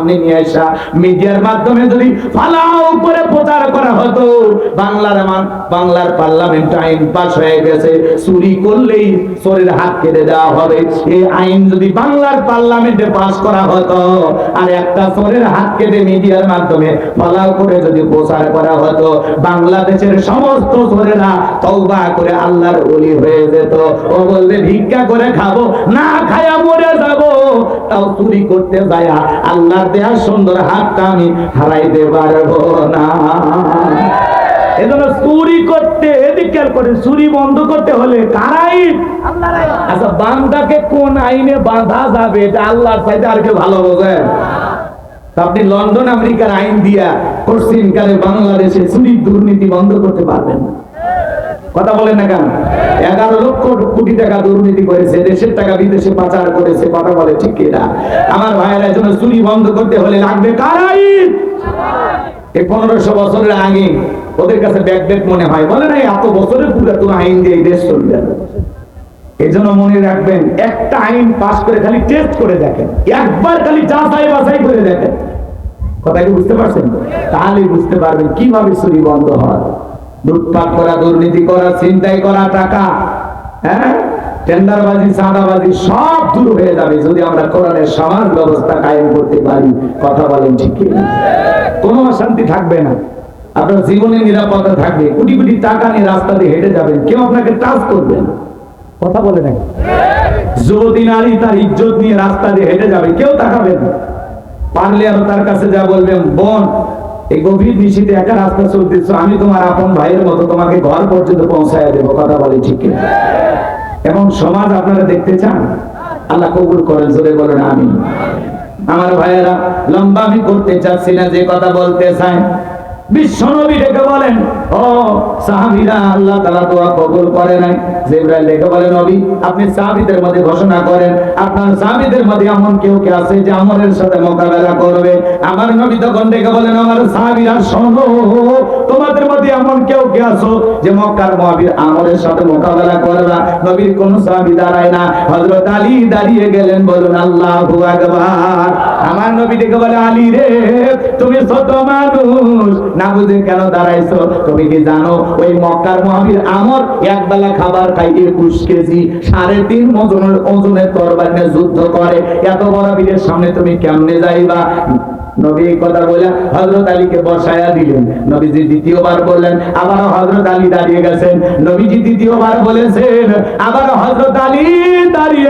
সামনে নিয়ে আসা মিডিয়ার মাধ্যমে যদি ফালাও করে প্রচার করা হতো, বাংলার মান, বাংলার পার্লামেন্ট আইন পাস হয়ে গেছে। চুরি করলেই চোরের হাত কেটে দেওয়া হবে। এই আইন যদি বাংলার পার্লামেন্টে পাস করা হতো, আর একটা চোরের হাত কেটে মিডিয়ার মাধ্যমে ফলাও করে যদি প্রচার করা হতো, বাংলাদেশের সমস্ত চোরেরা তওবা করে আল্লাহর ওলি হয়ে যেত। ও বলবে, ভিক্ষা করে খাব, না খায়া মরে যাব। তাও চুরি করতে যায়া আল্লাহর দেয়া সুন্দর হাতটা আমি হারাইতে পারব না। চুরি বন্ধ করতে হলে আচ্ছা কোন আইনে বাঁধা আর কেউ ভালো আপনি লন্ডন, আমেরিকার আইন দিয়া পশ্চিমকালে বাংলাদেশে চুরি দুর্নীতি বন্ধ করতে পারবেন না। কথা বলেন না কেন? এগারো লক্ষ কোটি টাকা দুর্নীতি করেছে, দেশের টাকা বিদেশে পাচার করেছে, কথা বলে ঠিক কিনা আমার ভাইয়েরা জন্য চুরি বন্ধ করতে হলে লাগবে কারাই! এই পনেরোশো বছরের আগে ওদের কাছে ব্যাক ব্যাক মনে হয়, বলে না এত বছরের পুরাতন আইন দিয়ে এই দেশ চলবে এই জন্য মনে রাখবেন, একটা আইন পাস করে খালি টেস্ট করে দেখেন, একবার খালি যাচাই বাছাই করে দেখেন। কথা কি বুঝতে পারছেন? তাহলে বুঝতে পারবেন কীভাবে চুরি বন্ধ হয়। লুটপাট করা, দুর্নীতি করা চিন্তাই করা, টাকা হ্যাঁ? টেন্ডারবাজি, চাঁদাবাজি সব দূর হয়ে যাবে যদি আমরা কোরআনের ব্যবস্থা কায়েম করতে পারি। কথা বলেন ঠিক কোনো? অশান্তি থাকবে না। আপনার জীবনে থাকবে। কোটি কোটি টাকা নিয়ে রাস্তা দিয়ে হেঁটে যাবেন। কেউ আপনাকে টাচ করবে না। কথা বলে যুবতী, নারী তার ইজ্জত নিয়ে রাস্তা দিয়ে হেঁটে যাবে। কেউ তাকাবে না। পারলে আরও তার কাছে যা বলবেন, বোন এই গভীর দৃষ্টিতে একা রাস্তা চলতেছ আমি তোমার আপন ভাইয়ের মতো তোমাকে ঘর পর্যন্ত পৌঁছায় দেবো, কথা বলে ঠিক এবং সমাজ আপনারা দেখতে চান? আল্লাহ কবুল করেন, জোরে বলেন আমি আমার ভাইয়েরা, লম্বা আমি করতে চাচ্ছি না যে কথা বলতে চাই আমার নবী তখন ডেকে বলেন, আমার সাহাবীরা, শোনো, তোমাদের মধ্যে এমন কেউ কে আছো যে মক্কার মহাবীর আমরের সাথে মোকাবেলা করবা নবীর কোন সাহাবী দাঁড়ায় না। হযরত আলী দাঁড়িয়ে গেলেন, বলুন, আল্লাহু আমার নবী ডেকে বলে, আলী রে, তুমি ছোট মানুষ। না বুঝে কেন দাঁড়াইছো? তুমি কি জানো? ওই মক্কার মহাবীর আমর এক বেলা খাবার খাই একুশ কেজি, সাড়ে তিন ওজনের ওজনের তরবারি নিয়ে যুদ্ধ করে। এত বড় বীরের সামনে তুমি কেমনে যাইবা? নবী এই কথা বলে হযরত আলীকে দিলেন। নবীজি দ্বিতীয়বার বললেন আবার হযরত আলী দাঁড়িয়ে গেছেন। নবীজি দ্বিতীয়বার বলেছেন আবার হযরত আলী দাঁড়িয়ে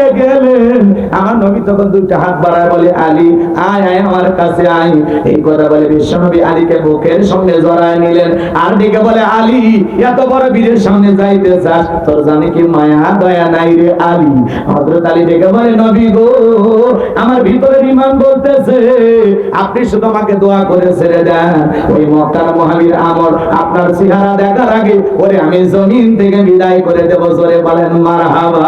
আমার নবী তখন দুইটা হাত বাড়ায় বলে, আলী, আয় আয় আমার কাছে আয়। এই কথা বলে বিশ্বনবী আলীকে বুকের সঙ্গে জড়ায় নিলেন। আর দিকে বলে, আলী, এত বড় বীরের সামনে যাইতে চাস? তোর জানি কি মায়া, দয়া নাই রে আলী? হযরত আলী ডেকে বলে, নবী গো, আমার ভিতরে ইমান বলতেছে, আপনি শুধু আমাকে দোয়া করে ছেড়ে দেন। ওই মক্কার মহাবীর আমর আপনার চেহারা দেখার আগে, ওরে আমি জমিন থেকে বিদায় করে দেব। জোরে বলেন, মারহাবা।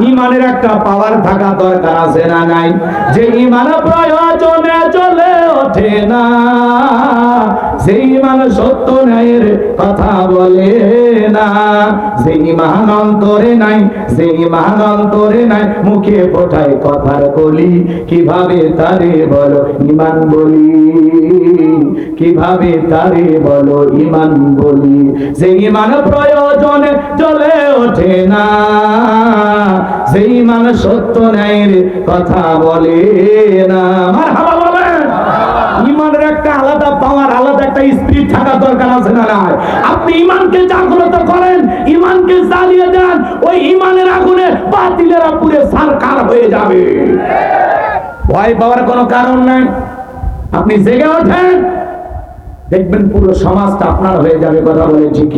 ইমানের একটা পাওয়ার থাকা দরকার আছে না নাই? যে ইমান প্রয়োজনে চলে ওঠে না। সেই ইমান সত্য ন্যায়ের কথা বলে না। যে ইমান অন্তরে নাই যে ইমান অন্তরে নাই, মুখে ফোটায় কথার কলি। কীভাবে তারে বলো ইমান বলি? কীভাবে তারে বলো ইমান বলি? যে ইমান প্রয়োজনে চলে ওঠে না। সেই ইমান সত্য ন্যায়ের কথা বলে না। একটা আলাদা পাওয়ার, আলাদা একটা স্পিরিট থাকার দরকার আছে না নাই? আপনি ইমানকে জাগ্রত করেন, ইমানকে জ্বালিয়ে দেন, ওই ইমানের আগুনে বাতিলেরা পুরে সারকার হয়ে যাবে। ভয় পাওয়ার কোনো কারণ নাই। আপনি জেগে ওঠেন দেখবেন পুরো সমাজটা আপনার হয়ে যাবে কথা বলে ঠিক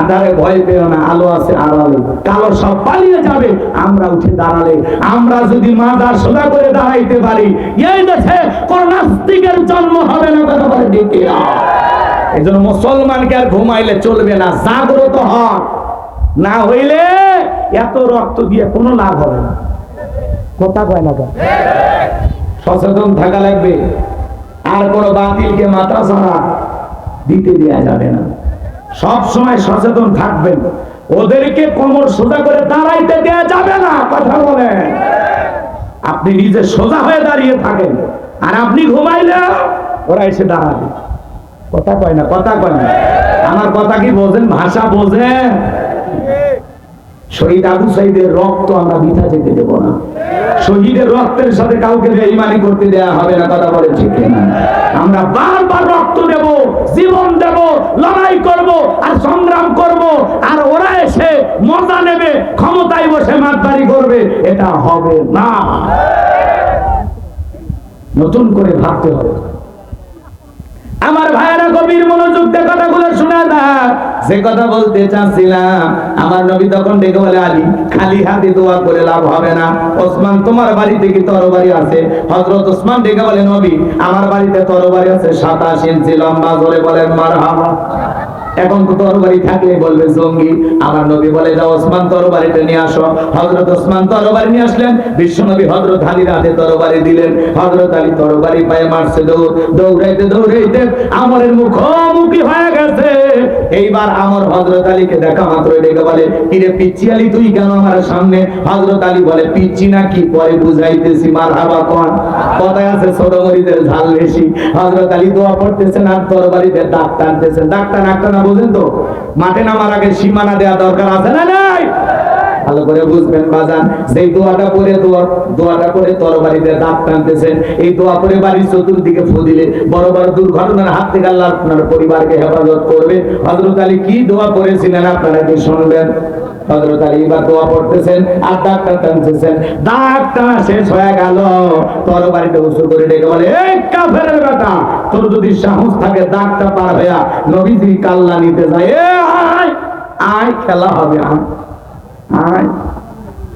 আধারে ভয় পেও না, আলো আছে আড়ালে। কালো সব পালিয়ে যাবে, আমরা উঠে দাঁড়ালে। আমরা যদি মাদার সোজা করে দাঁড়াইতে পারি, এই দেশে কোন নাস্তিকের জন্ম হবে না কথা বলে ঠিক এই জন্য মুসলমানকে আর ঘুমাইলে চলবে না, জাগ্রত হন। না হইলে এত রক্ত দিয়ে কোনো লাভ হবে না। কথা কয় না? সচেতন থাকা লাগবে। আর কোন বাতিলকে মাথা ছাড়া দিতে দেওয়া যাবে না। সব সময় সচেতন থাকবেন। ওদেরকে কোমর সোজা করে দাঁড়াইতে দেওয়া যাবে না, কথা বলেন। আপনি নিজে সোজা হয়ে দাঁড়িয়ে থাকেন, আর আপনি ঘুমাইলে ওরা এসে দাঁড়াবে। কথা কয় না, কথা কয় না। আমার কথা কি বোঝেন? ভাষা বোঝেন? শহীদ আবু সাইদের রক্ত আমরা বৃথা যেতে দেব না। শহীদের রক্তের সাথে কাউকে বেঈমানি করতে দেয়া হবে না, কথা বলে ঠিক না আমরা বারবার রক্ত দেব, জীবন দেব, লড়াই করব আর সংগ্রাম করব আর ওরা এসে মজা নেবে, ক্ষমতায় বসে মাতবাড়ি করবে, এটা হবে না। নতুন করে ভাবতে হবে। আমার ভাইয়েরা গভীর মনোযোগ দিয়ে কথাগুলো শোনা না যে কথা বলতে চাচ্ছিলাম, আমার নবী তখন ডেকে বলে, আলী, খালি হাতে দোয়া করে লাভ হবে না। ওসমান, তোমার বাড়িতে কি তরবারি আছে? হযরত ওসমান ডেকে বলে, নবী, আমার বাড়িতে তরবারি আছে 27 ইঞ্চি লম্বা। ধরে বলেন, মারহাবা। এখন তরবারি থাকলে বলবে জঙ্গি। আমার নবী বলে, যাও ওসমান তরবারিটা নিয়ে আসো। হযরত ওসমান তরবারি নিয়ে আসলেন। বিশ্ব নবী হযরত আলীর হাতে তরবারি দিলেন। হযরত আলী তরবারি পায়ে মারছে দৌড়। দৌড়াইতে দৌড়াইতে আমরের মুখোমুখি হয়ে গেছে। এইবার আমর হযরত আলীকে দেখা মাত্র ডেকে বলে, কিরে পিচ্চি আলী, তুই কেন আমার সামনে? হযরত আলী বলে, পিচ্চি না কি পরে বুঝাইতেছি, মারহাবা কোন। কথায় আছে ছোট মরিদের ঝাল বেশি। হযরত আলী দোয়া পড়তেছেন আর তরবারিতে দাগ টানতেছেন। দাগ টানা বুঝেন তো মাঠে নামার আগে সীমানা দেওয়া দরকার আছে না নাই? ভালো করে বুঝবেন বাজান। সেই দোয়াটা পরে দোয়া, দোয়াটা পরে তরবারিতে দাঁত টানতেছেন, এই দোয়া পরে বাড়ির চতুর্দিকে ফু বড় বড় দুর্ঘটনার হাত থেকে আল্লাহ আপনার পরিবারকে হেফাজত করবে। হযরত আলী কি দোয়া করেছিলেন আপনারা কি শুনবেন? আলী দোয়া পড়তেছেন, আর দাঁতটা টানতেছেন। দাঁতটা শেষ হয়ে গেল। তরবারিতে উঁচু করে ডেকে বলে, এই বেটা, তোর যদি সাহস থাকে দাঁতটা পার হইয়া নবীজি কাল্লা নিতে যায়। আয় আয়, খেলা হবে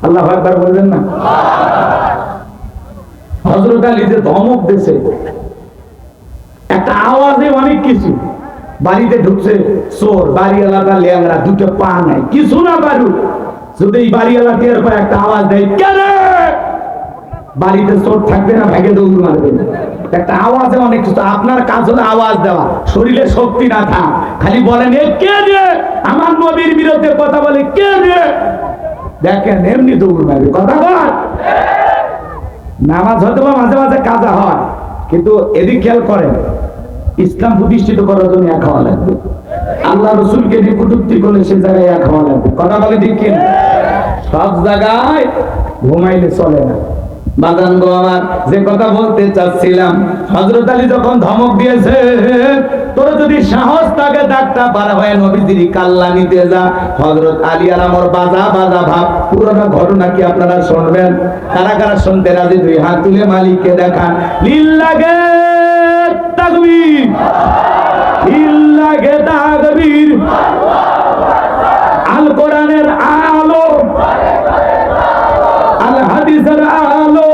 আল্লাহ একবার বলবেন না? হজরত আলী যে ধমক একটা আওয়াজে অনেক কিছু। বাড়িতে ঢুকছে, চোর দুটো পা নাই, কিছু না পারু যদি একটা আওয়াজ দেয় কেন বাড়িতে চোর থাকবে না, ভেঙে দৌড় মারবে। একটা আওয়াজে অনেক কিছু। আপনার কাজ হলো আওয়াজ দেওয়া। শরীরে শক্তি না থাক। খালি বলেন কে রে? আমার নবীর বিরুদ্ধে কথা বলে, কে রে? দেখেন, এমনি দৌড় মারবে। কথা বল নামাজ হয়তো মাঝে মাঝে কাজা হয়, কিন্তু এদিক খেয়াল করেন, ইসলাম প্রতিষ্ঠিত করার জন্য এক হওয়া লাগবে। আল্লাহ রসুলকে যে কটুক্তি করলে সে জায়গায় এক হওয়া লাগবে। কথা বলে ঠিক? সব জায়গায় ঘুমাইলে চলে না। বাদান গো আমার, যে কথা বলতে চাচ্ছিলাম হজরত আলী যখন ধমক দিয়েছে তোর যদি সাহস থাকে, ডাক্তার বার হয়ে নবীজির কাল্লা নিতে যা। হজরত আলী আর আমার বাজা বাজা ভাব। পুরোনো ঘটনা কি আপনারা শুনবেন? কারা কারা শুনতে রাজি? দুই হাত তুলে মালিককে দেখান। লিল্লাগে তাকবীর। লিল্লাগে তাকবীর আল কোরআনের আলো আল হাদিসের আলো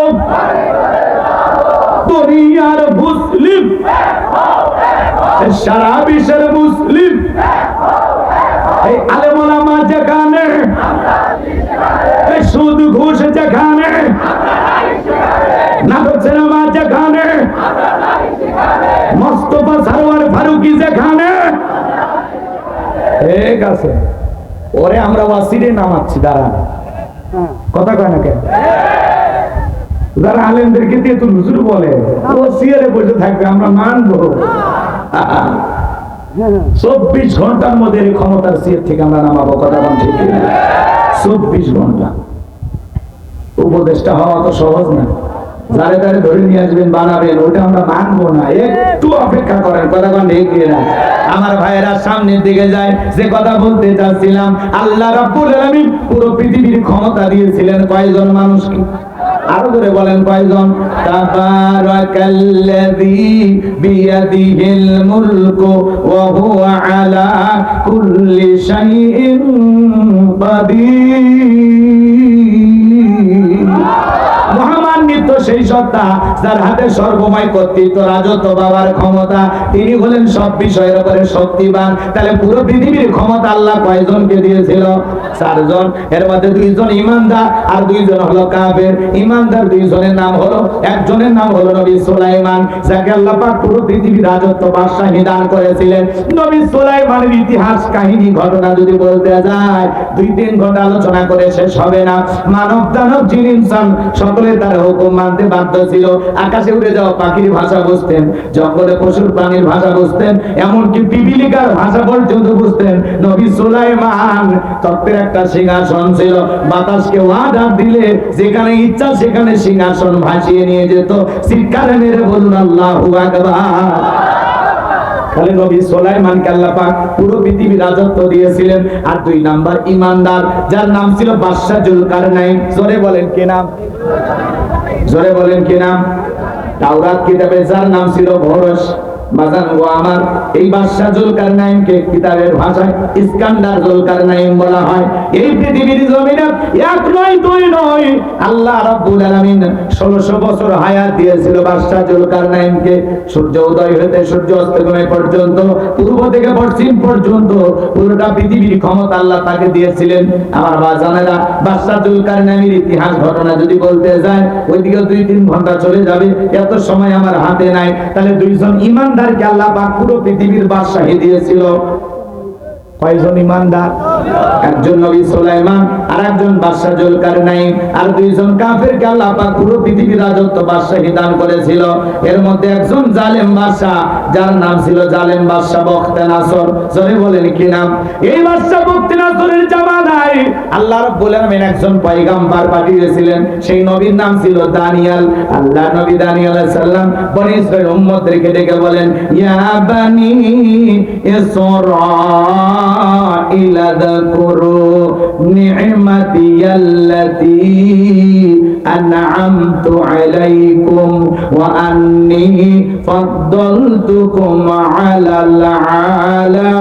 দুনিয়ার মুসলিম সারা বিশ্বের মুসলিম, এই আলেমা যেখানে সুদ ঘুষ যেখানে, নাটক সিনেমা যেখানে, মোস্তফা সারোয়ার ফারুকি যেখানে, ঠিক আছে। ওরে আমরা ওয়াসিরে নামাচ্ছি দাঁড়া কথা কয় না যারা আলেমদেরকে দিয়ে বলে ও সিয়ারে বসে থাকবে, আমরা মানবো। চব্বিশ ঘণ্টার মধ্যে ক্ষমতার সিয়ার থেকে আমরা নামাবো, কথা বল ঠিক চব্বিশ ঘণ্টা। উপদেশটা হওয়া তো সহজ না। যারে তারে ধরে নিয়ে আসবেন, বানাবেন, ওটা আমরা মানবো না। একটু অপেক্ষা করেন, কথা কোন ঠিক না আমার ভাইয়েরা সামনের দিকে যায়, যে কথা বলতে চাচ্ছিলাম, আল্লাহ রাব্বুল আলামিন পুরো পৃথিবীর ক্ষমতা দিয়েছিলেন কয়জন মানুষকে? আরও করে বলেন কয়জন? তাবারাকাল্লাযী বিয়াদিহিল মুলকু ওয়া হুয়া আলা কুল্লি শাইইন কাদির সেই সত্তা যার হাতে সর্বময় কর্তৃত্ব, রাজত্ব, বাবার ক্ষমতা, তিনি হলেন সব বিষয়ের উপরে শক্তিবান। তাহলে পুরো পৃথিবীর ক্ষমতা আল্লাহ কয়জনকে দিয়েছিল? চারজন। এর মধ্যে দুইজন ইমানদার আর দুইজন হলো কাফের। ইমানদার দুইজনের নাম হলো, একজনের নাম হলো নবী সুলাইমান, যাকে আল্লাহ পাক পুরো পৃথিবীর রাজত্ব বাদশাহী দান করেছিলেন। নবী সুলাইমানের ইতিহাস, কাহিনী, ঘটনা যদি বলতে যায় দুই তিন ঘণ্টা আলোচনা করে শেষ হবে না। মানব দানব জিন ইনসান সকলে তার হুকুম মানতে বাধ্য ছিল। আকাশে উড়ে যাওয়া পাখির ভাষা বুঝতেন, জঙ্গলে পশুর প্রাণীর ভাষা বুঝতেন, এমনকি পিপিলিকার ভাষা পর্যন্ত বুঝতেন। নবী সুলাইমান তত্ত্বের একটা সিংহাসন ছিল। বাতাসকে ওয়াদার দিলে যেখানে ইচ্ছা সেখানে সিংহাসন ভাসিয়ে নিয়ে যেত। শিক্ষারে মেরে বলুন, আল্লাহু আকবার। তাহলে নবী সোলাইমানকে আল্লাহ পাক পুরো পৃথিবী রাজত্ব দিয়েছিলেন। আর দুই নাম্বার ইমানদার, যার নাম ছিল বাদশা জুলকারনাইন। জোরে বলেন কি নাম? জোরে বলেন কি নাম? তাওরাত কিতাবে, যার নাম ছিল ভরস। বাজান গো আমার, এই বাদশা জুলকারনাইনকে কিতাবের ভাষায় ইস্কান্দার জুলকারনাইন বলা এই পৃথিবীর জমিনে এক নয় দুই নয়। আল্লাহ রাব্বুল আলামিন 1600 বছর হায়াত দিয়েছিল বাদশা জুলকারনাইনকে সূর্য উদয় হতে সূর্য পর্যন্ত, পূর্ব থেকে পশ্চিম পর্যন্ত পুরোটা পৃথিবীর ক্ষমতা আল্লাহ তাকে দিয়েছিলেন। আমার বাজানেরা বাদশা জুলকারনাইনের ইতিহাস ঘটনা যদি বলতে যায় ওইদিকে দুই তিন ঘণ্টা চলে যাবে। এত সময় আমার হাতে নাই। তাহলে দুইজন ইমানদারকে আল্লাহ পুরো পৃথিবীর বাদশাহী দিয়েছিল। কয়জন ইমানদার? একজন নবী সুলাইমান আর একজন বাদশা জুলকারনাইন, আর দুইজন আল্লাহ পাক পুরো পৃথিবীর রাজত্ব বাদশাহী দান করেছিল। এর মধ্যে একজন জালেম বাদশা যার নাম ছিল জালেম বাদশা বখতে নাসর জোরে বলেন কি নাম? এই বাদশা বখতে নাসরের জামানায় আল্লাহ রাব্বুল আলামিন একজন পাঠিয়েছিলেন। সেই নবীর নাম ছিল দানিয়াল। আল্লাহ নবী দানিয়াল আলাইহিস সালাম বনি ইসরাইল ডেকে বলেন, ইয়া বানি إسرائيل اذكروا نعمتي التي أنعمت عليكم وأني فضلتكم على العالمين.